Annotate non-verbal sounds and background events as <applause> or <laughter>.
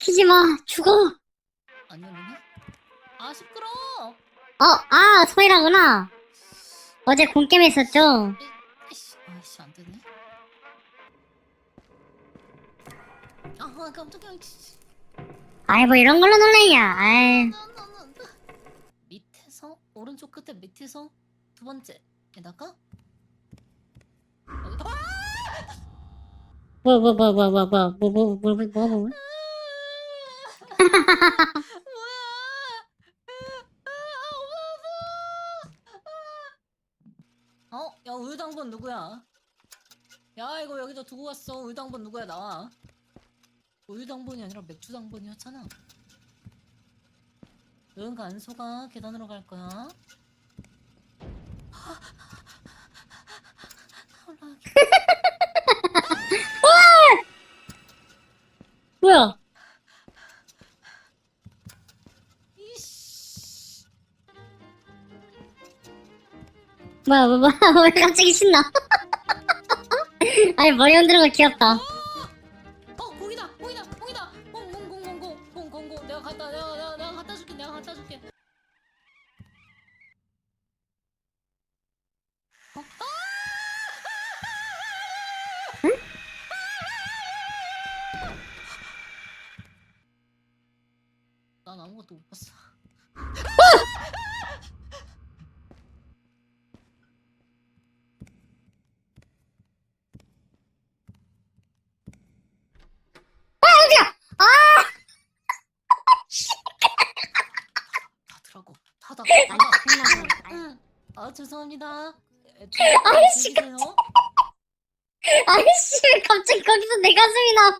키지 마. 죽어. 안 열리네? 아 시끄러. 어, 아, 소희라구나. 어제 공게임 했었죠? 에이씨, 아이씨 안 되네. 아 깜짝이야. 씨. 아이, 뭐 이런 걸로 놀래냐. 아이. 나, 나, 나, 나. 밑에서 오른쪽 끝에 밑에서 두 번째에다가 여기다 뭐, 뭐, 뭐, 뭐, 뭐, 뭐, 뭐, 뭐, 뭐, 뭐, 뭐, 뭐. 아, 어? 야 우유당번 누구야? 야 이거 여기다 두고 갔어 우유당번 누구야 나와 우유당번이 아니라 맥주당번이었잖아 응 간소가 계단으로 갈 거야 <laughs> 올라가기 뭐야? 뭐야, 뭐, 뭐야, 왜 갑자기 신나? 아니, 머리 흔드는 거 귀엽다. 어 공이다 공이다 공이다 공공공공공공공공 내가 갖다 내가 내가 내가 갖다 줄게 내가 갖다 줄게 어? 난 아무것도 못 봤어 저거 더덕 아니 아 죄송합니다. 아이씨 깜짝 아이씨 갑자기 거기서 내 가슴이 나와.